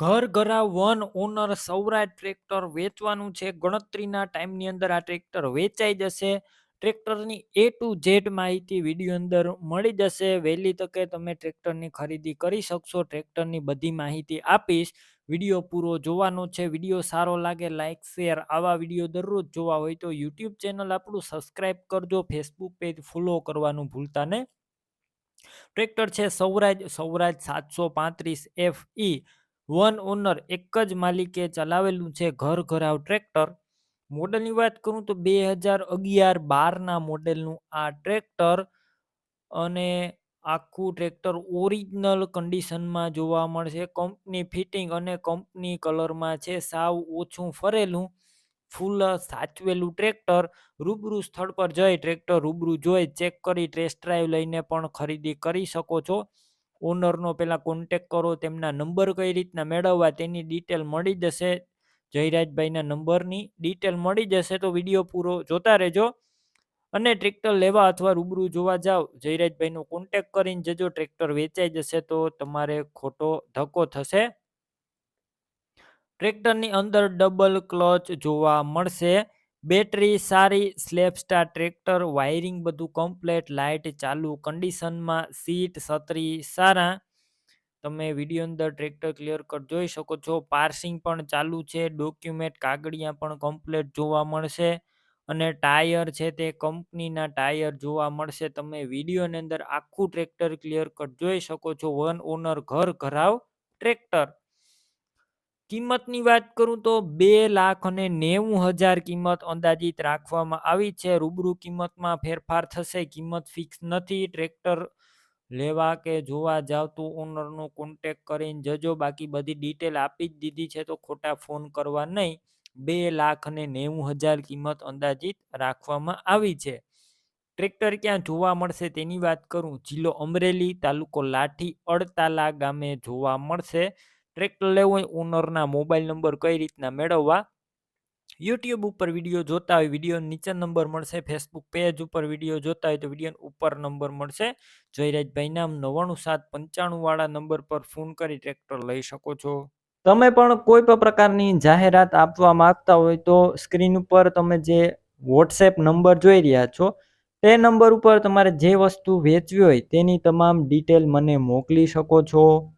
ઘર ઘરા one owner Swaraj tractor વેચવાનું છે. ગણતરીના ટાઈમની અંદર આ ટ્રેક્ટર વેચાઈ જશે. ટ્રેક્ટરની એ ટુ ઝેડ માહિતી વીડિયો અંદર મળી જશે. વહેલી તકે તમે ટ્રેક્ટરની ખરીદી કરી શકશો. ટ્રેક્ટરની બધી માહિતી આપીશ. વીડિયો પૂરો જોવાનો છે. વીડિયો સારો લાગે લાઇક શેર આવા વીડિયો દરરોજ જોવા હોય તો યુટ્યુબ ચેનલ આપણું સબસ્ક્રાઈબ કરજો. ફેસબુક પેજ ફોલો કરવાનું ભૂલતા નહીં. ટ્રેક્ટર છે સૌરાજ સૌરાજ સાતસો પાંત્રીસ એફ ઈ વન ઓનર એક જ માલિકે ચલાવેલું છે ઘર ઘરાવ ટ્રેક્ટર. મોડલની વાત કરું તો બે હજાર અગિયાર બારના મોડેલનું આ ટ્રેક્ટર અને આખું ટ્રેક્ટર ઓરિજિનલ કન્ડિશનમાં જોવા મળશે. કંપની ફિટિંગ અને કંપની કલરમાં છે, સાવ ઓછું ફરેલું, ફૂલ સાચવેલું ટ્રેક્ટર. રૂબરૂ સ્થળ પર જઈ ટ્રેક્ટર રૂબરૂ જોઈ, ચેક કરી, ટેસ્ટ ડ્રાઈવ લઈને પણ ખરીદી કરી શકો છો. ઓનરનો પહેલાં કોન્ટેક કરો, તેમના નંબર કઈ રીતના મેળવવા તેની ડિટેલ મળી જશે. જયરાજભાઈના નંબરની ડિટેલ મળી જશે તો વીડિયો પૂરો જોતા રહેજો. અને ટ્રેક્ટર લેવા અથવા રૂબરૂ જોવા જાઓ જયરાજભાઈનો કોન્ટેક કરીને જજો ટ્રેક્ટર વેચાઈ જશે તો તમારે ખોટો ધક્કો થશે. ટ્રેક્ટરની અંદર ડબલ ક્લચ જોવા મળશે. બેટરી, સારી સ્લેપ સ્ટાર ટ્રેક્ટર, વાયરિંગ બધું કમ્પ્લેટ લાઇટ ચાલુ કન્ડિશનમાં સીટ છત્રી, સારા. તમે વીડિયો અંદર ટ્રેક્ટર ક્લિયર કટ જોઈ શકો છો. પાર્સિંગ પણ ચાલુ છે ડોક્યુમેન્ટ કાગળિયા પણ કમ્પ્લેટ જોવા મળશે અને ટાયર છે તે કંપનીના ટાયર જોવા મળશે. તમે વિડીયોની અંદર આખું ટ્રેક્ટર ક્લિયર કટ જોઈ શકો છો. વન ઓનર ઘર ઘરાવ ટ્રેક્ટર. કિંમતની વાત કરું તો બે લાખ અને નેવું હજાર કિંમત અંદાજિત રાખવામાં આવી છે. રૂબરૂ કિંમતમાં ફેરફાર થશે. કિંમત ફિક્સ નથી. ટ્રેક્ટર લેવા કે જોવા જાવ તો ઓનરનો કોન્ટેક કરીને જજો. બાકી બધી ડિટેલ આપી જ દીધી છે તો ખોટા ફોન કરવા નહીં. બે લાખ અને નેવું હજાર કિંમત અંદાજિત રાખવામાં આવી છે. ટ્રેક્ટર ક્યાં જોવા મળશે તેની વાત કરું. જિલ્લો અમરેલી, તાલુકો લાઠી, અડતાલા ગામે જોવા મળશે. ટ્રેક્ટર લેવું હોય ઓનરના મોબાઈલ નંબર કઈ રીતના મેળવવા? યુટ્યુબ ઉપર વીડિયો જોતા હોય વીડિયો નીચે નંબર મળશે. ફેસબુક પેજ ઉપર વીડિયો જોતા હોય, તો વીડિયો ઉપર નંબર મળશે. જયરાજભાઈ નામ નવ્વાણું સાત પંચાણું વાળા નંબર પર ફોન કરી ટ્રેક્ટર લઈ શકો છો. તમે પણ કોઈ પણ પ્રકારની જાહેરાત આપવા માંગતા હોય, તો સ્ક્રીન ઉપર તમે જે વોટ્સએપ નંબર જોઈ રહ્યા છો, તે નંબર ઉપર તમારે જે વસ્તુ વેચવી હોય, તેની તમામ ડિટેલ મને મોકલી શકો છો.